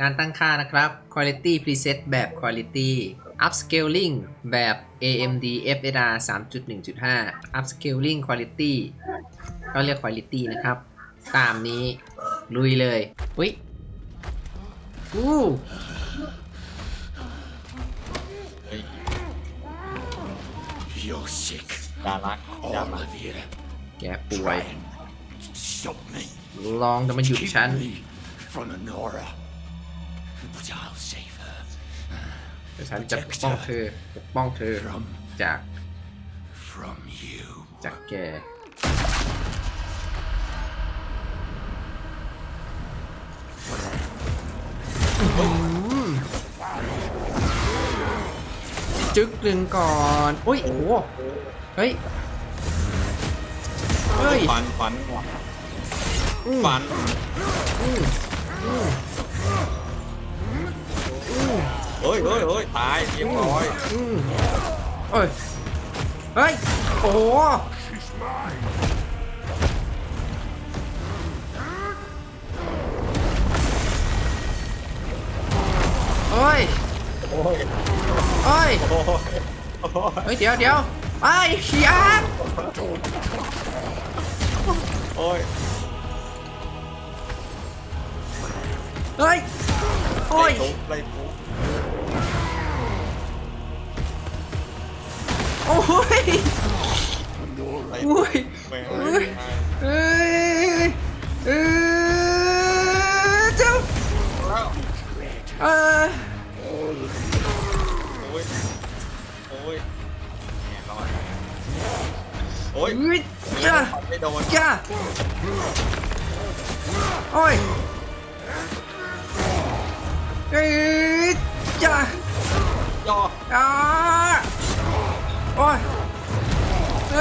การตั้งค่านะครับ Quality Preset แบบ Quality Upscaling แบบ AMD FSR 3.1.5 Upscaling Quality ก็เรียก Quality นะครับ ตามนี้ลุยเลยอุ้ยอู้เฮ้ย You're sick. ดารักดา All รัก of you. แกป่วย Try and stop me. ลองจะมาหยุด Keep ฉัน me from Honora. ฉันจะปกป้องเธอปกป้องเธอ from จาก from you. จากแกจึกหนึ่งก่อนอุ้ยโอ้โหเฮ้ย เฮ้ยฟันฟันอืมฟันอืมอืมอืม เฮ้ยเฮ้ยเฮ้ยตายเรียบร้อยอืมเอ้ยเฮ้ยโอ้โหเฮ้ยโอ้ยเฮ้ยโอ้ยโอ้ยเฮ้ยเดี๋ยวเดี๋ยวไอ้เขีย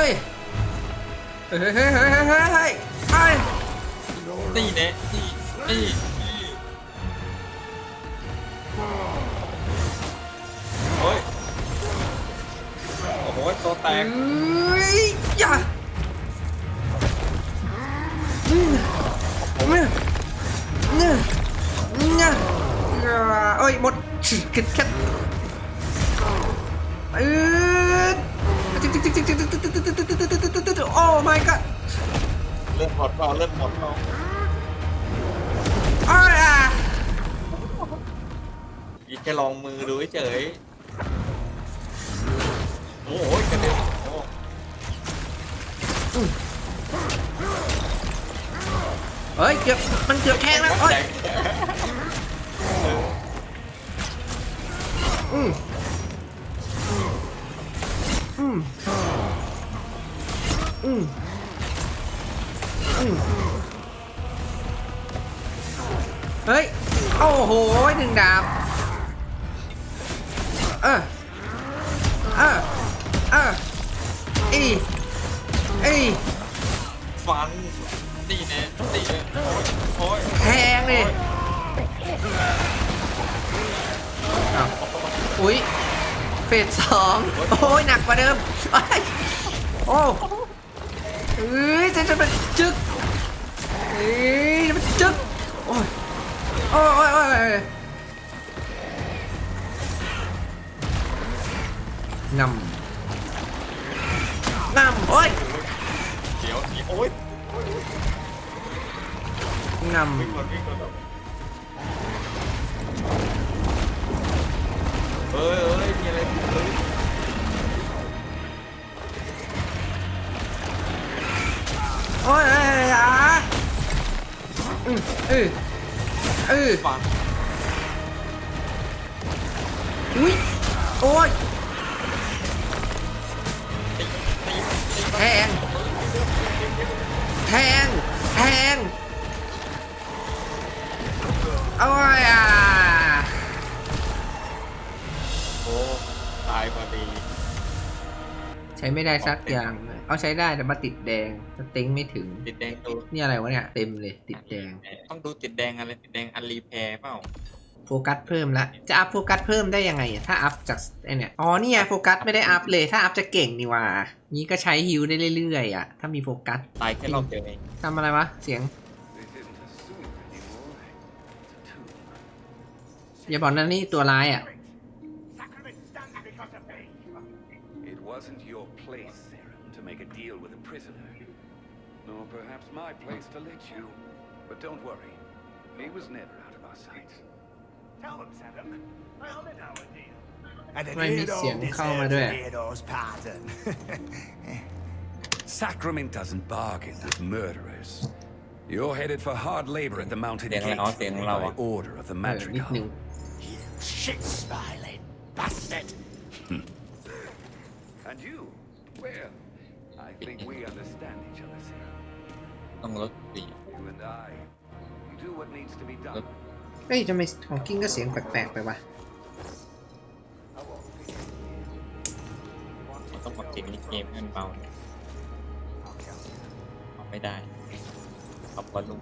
เฮ้ยเฮ้ยเฮ้ยเฮ้ยเฮ้ยเฮ้ยเฮ้ยไอ้นี่เน่นี่นี่นี่โอ้ยโอ้โหตัวแตกเฮ้ยจ้าอืมเนี่ยเนี่ยเนี่ยเอ้ยหมดคิดแค่เอ อโอ้ my god เลือดหมดเปล่าเลือดหมดเปล่าอ้าวอะอีกแค่ลองมือดูเฉยโอ้โหกระเด็นโอ้เฮ้ยเกือบมันเกือบแทงแล้วโอ้ยแตกอืม อืมอืมอืมเฮ้ย โอ้โหหนึ่งดาบ เออเออเอออีอีฟันนี่แน่นี่แน่โอ้ยแทงดิอ้าวอุ้ยเฟสสองโอ้ยหนักกว่าเดิมไอ้ยโอ้เอ้ยจะจะเป็นจึ๊กเอ้ยจะเป็นจึ๊กโอ้ยโอ้ยโอ้ยโอ้ยโอ้ยงำงำโอ้ยเดี๋ยวโอ้ยนวิ่ เอ้ยเอ้ยมีอะไรเอ้ยำโอ้ยอ้ยอะอือเออเออฟันอุ้ยโอ้ยแทงแทงแทงโอ้ยอะ ตายพอดีใช้ไม่ได้สักอย่างเลยเอาใช้ได้แต่มาติดแดงสเต็งไม่ถึง ติดแดงดูนี่อะไรวะเนี่ยเต็มเลยติดแดง ต้องดูติดแดงอะไรติดแดงอันรีแพร์เปล่าโฟกัสเพิ่มละจะอัพโฟกัสเพิ่มได้ยังไงอะถ้าอัพจากไอเนี่ยอ๋อนี่ไงโฟกัสไม่ได้อัพเลยถ้าอัพจะเก่งนี่หว่านี้ก็ใช้ฮิวได้เรื่อยๆอะถ้ามีโฟกัสตายแค่รอบเดียวเองทำอะไรวะเสียงอย่าบอกนะนี่ตัวร้ายอะ wasn't your place, Serum, to make a deal with a prisoner. Nor perhaps my place to let you. But don't worry. He was never out of our sight. Tell them, Saddam. I honored our deal. And an ไม่มีเสียงเข้ามาด้วย Theodore's pardon. Sacrament doesn't bargain with murderers. You're headed for hard labor at the mountain เสียงอะไร gate อ๋อเสียงเรา by อ่ะ order of the เออนิดนึง madrigal. you shit-smiling bastard. And you? Well, I think we understand each other, Serum. ต้องลดสี You and I. We do what needs to be done. เฮ้ยทำไมของกิ้งก็เสียงแปลกๆไปวะเราต้องปรับเสียงในเกมให้มันเบาเอาไม่ได้ปรับวอลลุ่ม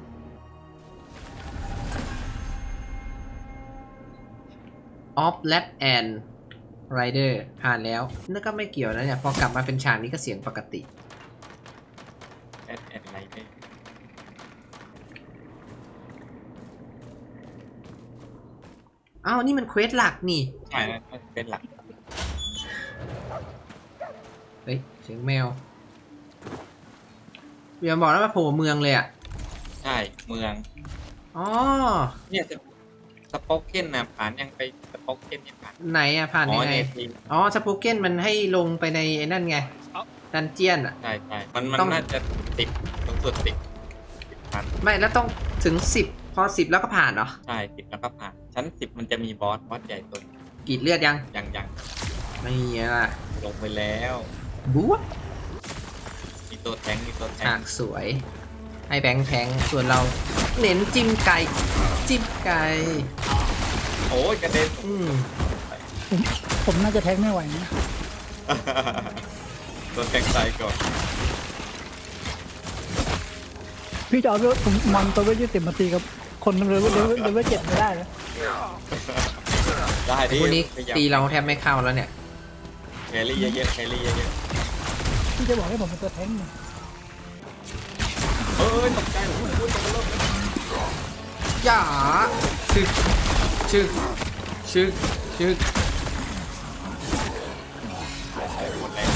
Off Lap and Rider ผ่านแล้วนั่นก็ไม่เกี่ยวนะเนี่ย พอกลับมาเป็นฉากนี้ก็เสียงปกติแอดแอดไลท์ได้อ้าวนี่มันเควสหลักนี่ใช่มันเป็นหลัก เฮ้ยเสียงแมวเบียร์บอกแล้วมาโผล่เมืองเลยอะ ใช่ เมือง อ๋อ เนี่ยส สป็อกเก้นนะผ่านยังไปสป็อกเก้นยังผ่านไหนอะผ่านอ๋ยัองไง เนี่ยทีอ๋อสปูเก้นมันให้ลงไปในไอ้นั่นไง ดันเจียนอะใช่ใช่มันมันต้อง น่าจะติดสูงสุดติดติดพันไม่แล้วต้องถึง10พอ10แล้วก็ผ่านเหรอใช่ติดแล้วก็ผ่านชั้นสิบมันจะมีบอสบอสใหญ่ตัวกรีดเลือดยังยังยังไม่มีอะลงไปแล้ว บู๊มีตัวแทงค์มีตัวแทฉางกค์สวย ให้แบงค์แทงส่วนเราเน้นจิ้มไก่ จิ้มไก่ โอ้ยกระเด็นอืมผมผมน่าจะแท็กไม่ไหวนะตัวแทงใส่ก่อนพี่จะเอาเรื่องผมมันตัวเวทยี่สิบมาตีกับคนมันเลยเลเวลเลเวลเจ็ดไม่ได้นะได้ดิพวกนี้พยยมตีเราแทบไม่เข้าแล้วเนี่ย แครี่เยอะๆแครี่เยอะพี่จะบอกให้ผมเป็นตัวแท็กนี่ๆ เอ้ยตกใจโอ้ยโอ้ยตกเริ่มแล้วอย่าชึกชึกชึกชึกหมดแล้ว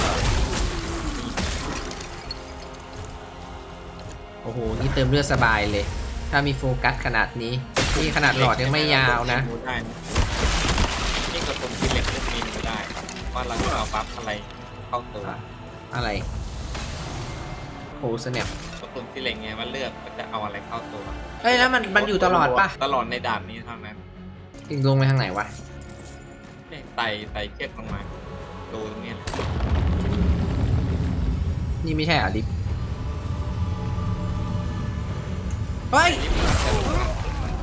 โอ้โห นี่เติมเลือดสบายเลย ถ้ามีโฟกัสขนาดนี้ นี่ขนาดหลอดยังไม่ยาวนะ ได้นะนี่กระตุ้นที่เหล็กเล่นมีนไม่ได้ว่าเราจะเอาบัฟอะไรเข้าตัว อะไร โอ้สเนปกระตุ้นที่เหล็กไงว่าเลือกมันจะเอาอะไรเข้าตัวเฮ้ยแล้วมันมันอยู่ตลอดปะตลอดในด่านนี้เท่านั้นถึงลงไปทางไหนวะเนี่ยไต่ไต่เชือกลงมาดูตรงเนี้ยแหละนี่ไม่ใช่อาลิฟเฮ้ย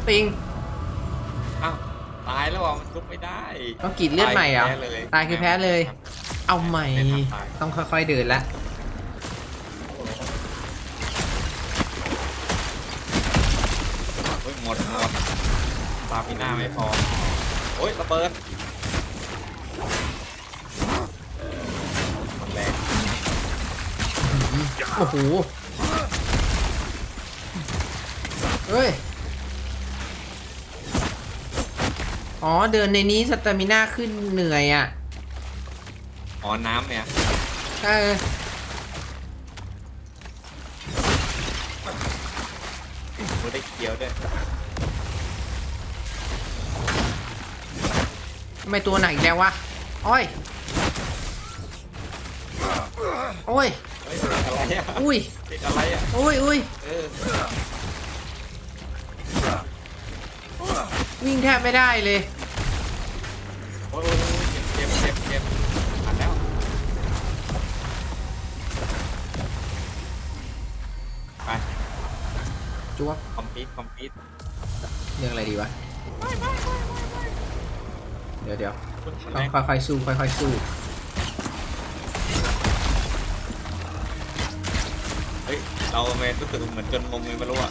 ปิงอ้าวตายแล้วอะมันลุกไม่ได้ต้องกรีดเลือดใหม่เหรอตายคือแพ้เลย เอาใหม่ไม่ทันตายต้องค่อยๆเดินละ ตามีหน้าไม่พอ โอ้ยระเบิดหมดแรงโอ้โห เฮ้ย อ๋อ เดินในนี้สตามิน่าขึ้นเหนื่อยอะ อ๋อ น้ำเนี่ยเออไม่ได้เคี้ยวด้วย ทำไมตัวหนักอีกแล้ววะโอ้ยโอ้ย เฮ้ยติดอะไรอะอุ้ย ติดอะไรอะอุ้ยอุ้ยเออวิ่งแทบไม่ได้เลย โอ้ยโอ้ยโอ้ยเจ็บเจ็บเจ็บผ่านแล้วไปจุ๊บคอมพิวคอมพิวเรื่องอะไรดีวะ เดี๋ยวเดี๋ยวคุณต้องค่อยๆสู้ค่อยๆสู้เฮ้ยเราทำไมรู้สึกเหมือนจนมุมเลยไม่รู้อะ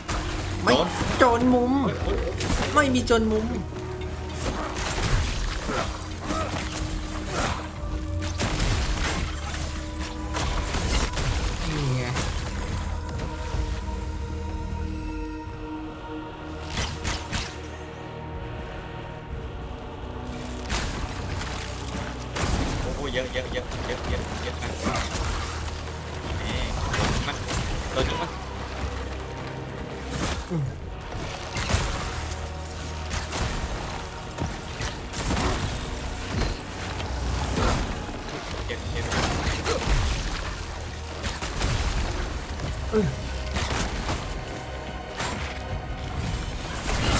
ไม่โดนโจนมุมโอ้ยโอ้ยโอ้ยไม่มีจนมุม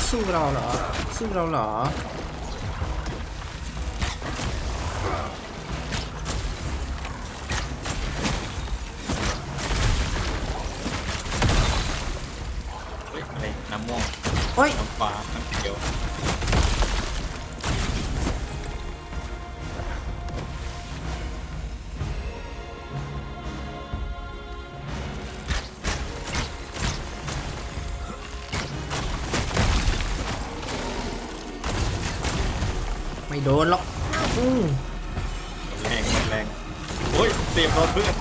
สู้เราเหรอ สู้เราเหรอ เฮ้ยอะไรน้ำม่วงโอ้ย น้ำฟ้าน้ำเขียว แรงแรงโอ้ยเสียบโดนเพื่อน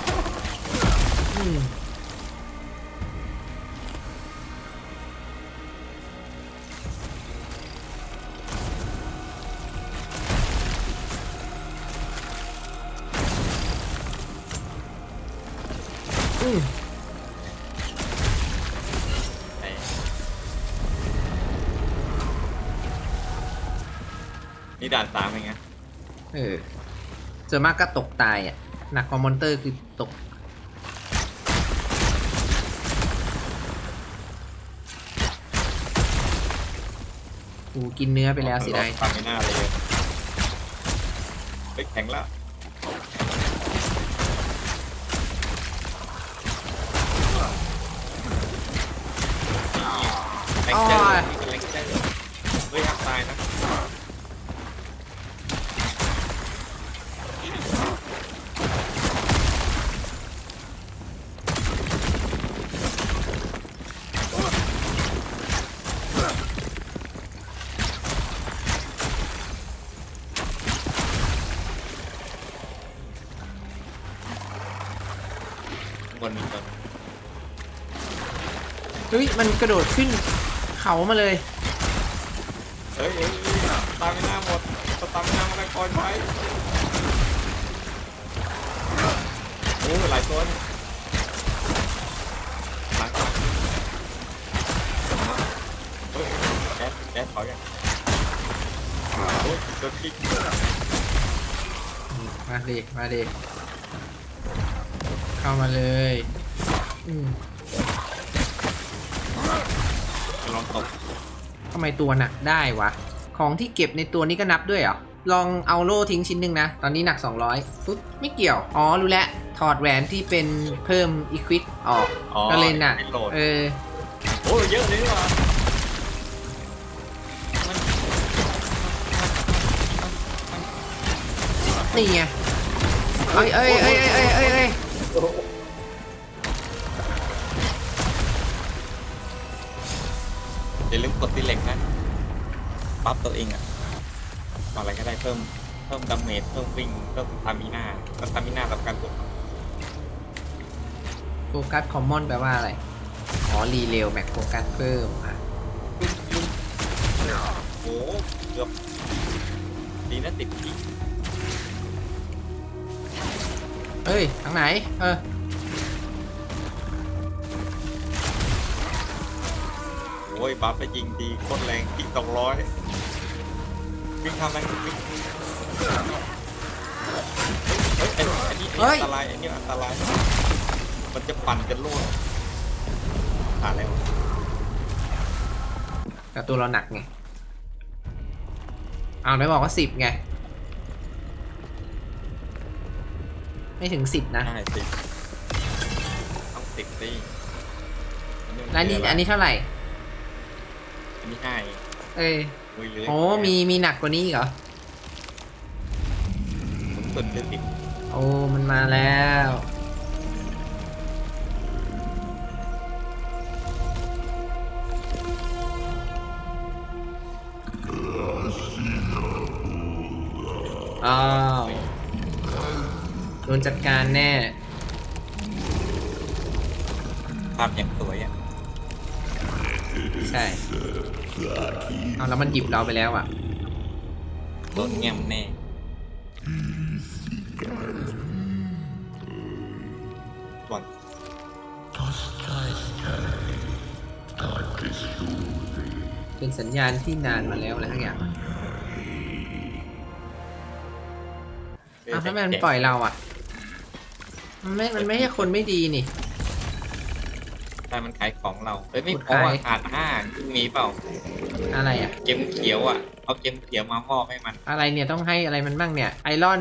ส่วนมากก็ตกตายอะ หนักกว่ามอนเตอร์คือตก กูกินเนื้อไปแล้วสิได้ทำไม่น่าเลยไปแข็งแล้วแรงเจอ เฮ้ยมันกระโดดขึ้นเขามาเลย เฮ้ยเฮ้ยเฮ้ยตามไม่น่าหมดสตามไม่น่ามาก่อนใช้โอ้หลายตัวนี่หลังหลังเฮ้ยแก๊สแก๊สเขาอย่างโอ้ยโดนพิกมาดิมาดิเข้ามาเลย อืม ลองตกทำไมตัวหนักได้วะ ของที่เก็บในตัวนี้ก็นับด้วยเหรอ ลองเอาโล่ทิ้งชิ้นหนึ่งนะ ตอนนี้หนัก 200ปุ๊บไม่เกี่ยว อ๋อ รู้แล้ว ถอดแหวนที่เป็นเพิ่มอีควิดออก อ๋อก็เลยหนัก เป็นโหลด เออ โอ้ยเยอะเลยว่ะมันนี่ไงเอ้ยเอ้ยเอ้ยเอ้ยเอ้ยเอ้ยอย่าลืมกดตีเหล็กนะปั๊บตัวเองอะอะไรก็ได้เพิ่มเพิ่มดาเมจเพิ่มวิ่งเพิ่มสตามิน่าสตามิน่ากับการกดโฟกัสคอมมอนแปลว่าอะไรอ๋อรีเรลแม็กโฟกัสเพิ่มอะโอ้โหเกือบดีนะติดที่เอ้ยทางไหน เออ อ้ยบัฟไปยิงดีโคตรแรงที่สองร้อยวิ่งทำมันวิ่งเฮ้ยอันนี้อันนี้อันนี้อันตรายอันนี้อันตราย มันจะปั่นจะล่วงผ่านแล้วแต่ตัวเราหนักไงเอาไม่บอกว่าสิบไง ไม่ถึงสิบนะได้สิต้องสิบสิมัแล้วนี่มีะไรอันนี้เท่าไหร่ อันนี้ให้เอ้ยมือเลื้อยโอ้มีมีหนักกว่านี้อีกเหรอ สูงสุดคือสิบโอ้มันมาแล้ว อ้าวโดนจัดการแน่ ภาพอย่างสวยอะ ใช่ เอาแล้วมันหยิบเราไปแล้วอะโดนแง้มแน่ก่อนเป็นสัญญาณที่นานมาแล้วอะไรทั้งอย่างอ้าวทำไมมันปล่อยเราอะมันไม่ มันไม่ใช่คนไม่ดีนี่ แต่มันขายของเราเอ้ยไม่พูดพอขาย ขาดห้ามีเปล่า อะไรอะ เกมเขียวอะ เอาเกมเขียวมามอบให้มันอะไรเนี่ยต้องให้อะไรมันบ้างเนี่ยไอรอน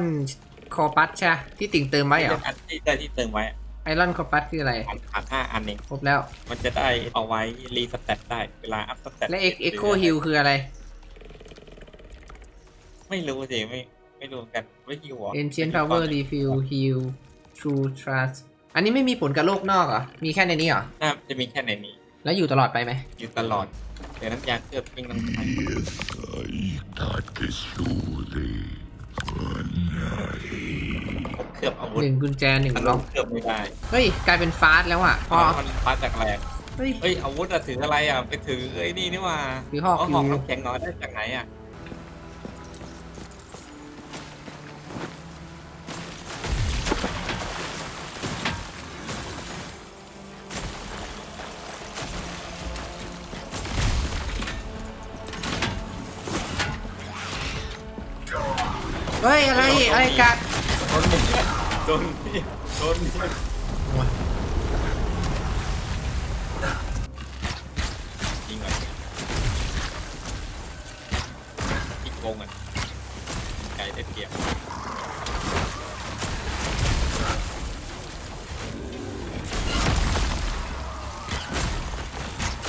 คอปัสใช่ปะที่ติ่งเติมไว้เหรออันที่ได้ที่เติมไว้อะไอรอนคอปัสคืออะไรขาดขาดห้าอันเองครบแล้ว มันจะได้เอาไว้รีสเตตได้เวลาอัพสเตตและเอ็กเอ็กโคฮิลคืออะไรไม่รู้สิไม่ไม่รู้เหมือนกันไม่ฮิวเหรอ Ancient Power Refill Heal True Trust อันนี้ไม่มีผลกับโลกนอกเหรอ มีแค่ในนี้เหรอ น่า จะมีแค่ในนี้ แล้วอยู่ตลอดไปไหมอยู่ตลอด เดี๋ยวน้ำยาเคลือบวิ่งน้ำไปเคลือบอาวุธหนึ่งกุญแจหนึ่งมันล็อกเคลือบไม่ได้เฮ้ย กลายเป็นฟาสแล้วอะพอมันฟ้าจากแรงเฮ้ย เฮ้ยอาวุธอะถืออะไรอะไปถือไอ้นี่นี่หว่าถือหอกเาอยู่หอกน้ำแข็งน้อยได้จากไหนอะ โดนนี่โดนนี่ยิงก่อนยิงโกงอะไก่ได้เปรียบ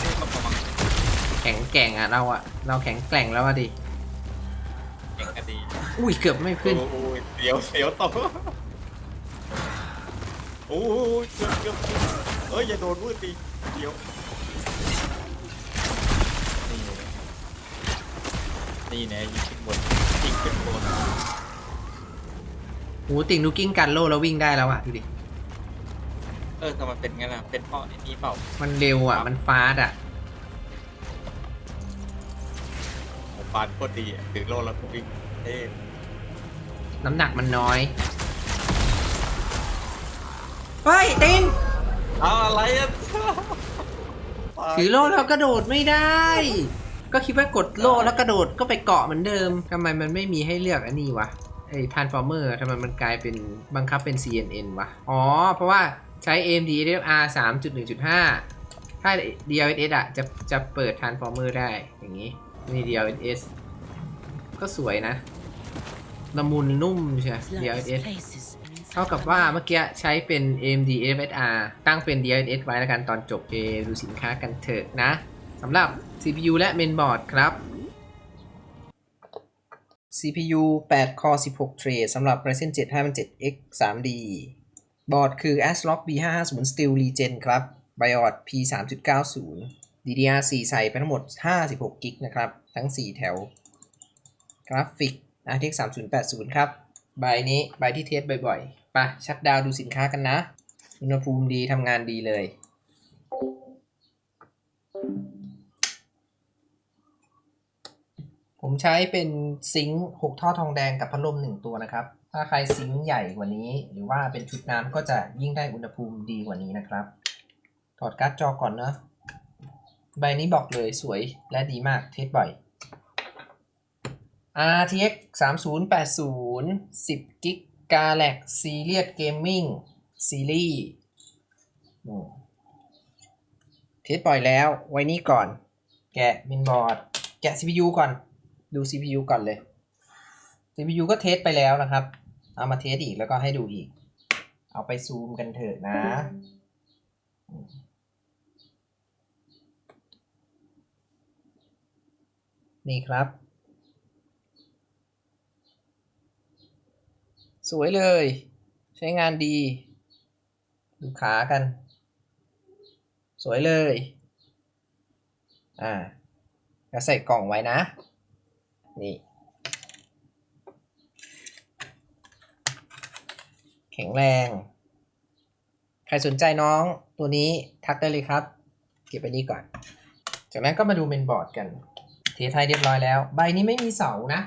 นี่ก็ประมาณแข็งแกร่งอะเราอะ เราแข็งแกร่งแล้วอะดิ เก่งก็ดี อุ้ยเกือบไม่ขึ้น โอ้ยเสียวเสียวต่อโอ้ยเกือบเกือบเอ้ยอย่าโดนมือตีเดี๋ยวนี่แน่ยิงขึ้นบนยิงขึ้นบนโหติ่งดูกิ้งกันโลแล้ววิ่งได้แล้วอะดูดิ เออทำไมเป็นงั้นอะเป็นเพราะไอ้นี่เปล่ามันเร็วอะ มันฟาสอะผมปานโคตรดีอะถือโล่แล้วก็วิ่งเท่น้ำหนักมันน้อย เฮ้ยติงเอาอะไรอะถือโล่แล้วกระโดดไม่ได้ ก็คิดว่ากดโล่แล้วกระโดดก็ไปเกาะเหมือนเดิมทำไมมันไม่มีให้เลือกอันนี้วะไอ้ Transformer ทำไมมันกลายเป็นบังคับเป็น CNN วะ อ๋อ เพราะว่าใช้ AMD FR 3.1.5 ถ้า DLSS อะจะจะเปิด Transformer ได้อย่างนี้ นี่ DLSS ก็สวยนะละมุนนุ่มใช่ DLSS เท่ากับว่าเมื่อกี้ใช้เป็น AMD FSR ตั้งเป็น DLSS ไว้แล้วกันตอนจบเอดูสินค้ากันเถอะนะสำหรับ CPU และ Mainboard ครับ CPU 8 Core 16 Thread สำหรับ Ryzen 7 5700X 3D บอร์ดคือ ASRock B550 Steel Regen ครับ BIOS P3.90 DDR4 ใส่ไปทั้งหมด 56กิกนะครับ ทั้ง 4 แถว กราฟิก RTX 3080 ครับ ใบนี้ ใบที่เทสบ่อยๆ ไปชัดดาวดูสินค้ากันนะ อุณหภูมิดีทำงานดีเลย ผมใช้เป็นซิงค์6ท่อทองแดงกับพัดลม1ตัวนะครับ ถ้าใครซิงค์ใหญ่กว่านี้ หรือว่าเป็นชุดน้ำก็จะยิ่งได้อุณหภูมิดีกว่านี้นะครับ ถอดการ์ดจอก่อนเนอะใบนี้บอกเลยสวยและดีมากเทสบ่อย RTX 3080 10 g b Galax Serious Gaming Series อืมเทสปล่อยแล้ว ไว้นี่ก่อน แกะมินบอร์ด แกะ CPU ก่อน ดู CPU ก่อนเลย CPU ก็เทสไปแล้วนะครับ เอามาเทสอีกแล้วก็ให้ดูอีก เอาไปซูมกันเถอะนะ นี่ครับ สวยเลย ใช้งานดี ดูขากัน สวยเลย อ่าแล้วใส่กล่องไว้นะ นี่ แข็งแรง ใครสนใจน้องตัวนี้ทักได้เลยครับ เก็บไปนี้ก่อน จากนั้นก็มาดูเมนบอร์ดกัน เทไทยเรียบร้อยแล้ว ใบนี้ไม่มีเสานะ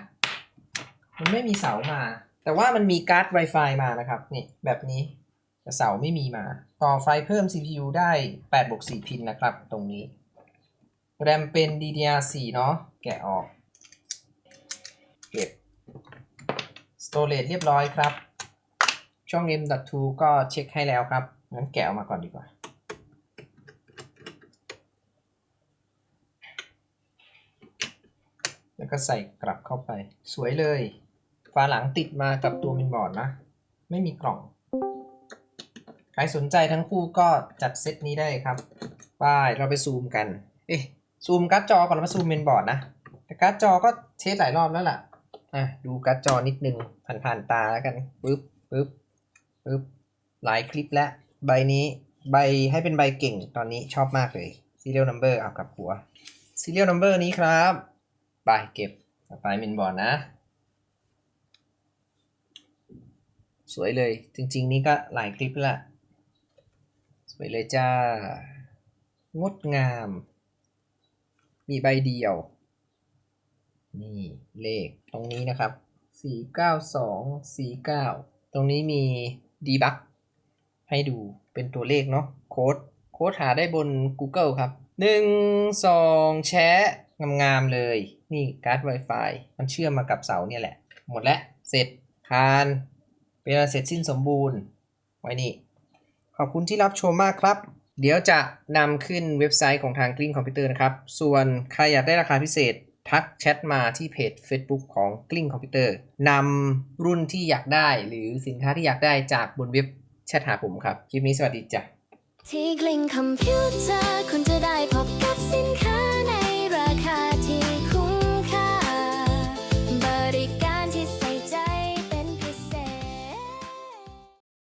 มันไม่มีเสามา แต่ว่ามันมีการ์ด Wi-Fi มานะครับนี่แบบนี้แต่เสาไม่มีมา ต่อไฟเพิ่ม CPU ได้8บวก4พินนะครับ ตรงนี้ แรมเป็น DDR4 เนาะแกะออก เก็บ Storage เรียบร้อยครับ ช่อง M.2 ก็เช็คให้แล้วครับ งั้นแกะออกมาก่อนดีกว่าแล้วก็ใส่กลับเข้าไป สวยเลย ฝาหลังติดมากับตัวมินบอร์ดนะ ไม่มีกล่อง ใครสนใจทั้งคู่ก็จัดเซตนี้ได้ครับไปเราไปซูมกัน เอ๊ะซูมการ์ดจอก่อนแล้วมาซูมเมนบอร์ดนะ แต่การ์ดจอก็เทสหลายรอบแล้วล่ะ อะ ดูการ์ดจอนิดนึง ผ่านๆตาแล้วกันปึ๊บปึ๊บปึ๊บ หลายคลิปแล้ว ใบนี้ใบให้เป็นใบเก่งตอนนี้ชอบมากเลย serial number เอากลับหัว serial number นี้ครับ ไปเก็บต่อไปเมนบอร์ดนะ สวยเลย จริง ๆ นี่ก็หลายคลิปแล้วละสวยเลยจ้า งดงาม มีใบเดียว นี่เลขตรงนี้นะครับ 492 49 ตรงนี้มีดีบักให้ดูเป็นตัวเลขเนาะโค้ดโค้ดหาได้บน Google ครับ 1 2 แชะงามๆเลย นี่การ์ด Wi-Fi มันเชื่อมมากับเสาเนี่ยแหละ หมดแล้ว เสร็จคาน เป็นอันเสร็จสิ้นสมบูรณ์ ไว้นี่ ขอบคุณที่รับชมมากครับ เดี๋ยวจะนำขึ้นเว็บไซต์ของทางกลิ้งคอมพิวเตอร์นะครับ ส่วนใครอยากได้ราคาพิเศษทักแชทมาที่เพจ Facebook ของกลิ้งคอมพิวเตอร์นำรุ่นที่อยากได้หรือสินค้าที่อยากได้จากบนเว็บแชทหาผมครับ คลิปนี้สวัสดีจ้ะที่กลิ่งคอมพิวเตอร์คุณจะได้พบกับสินค้าใน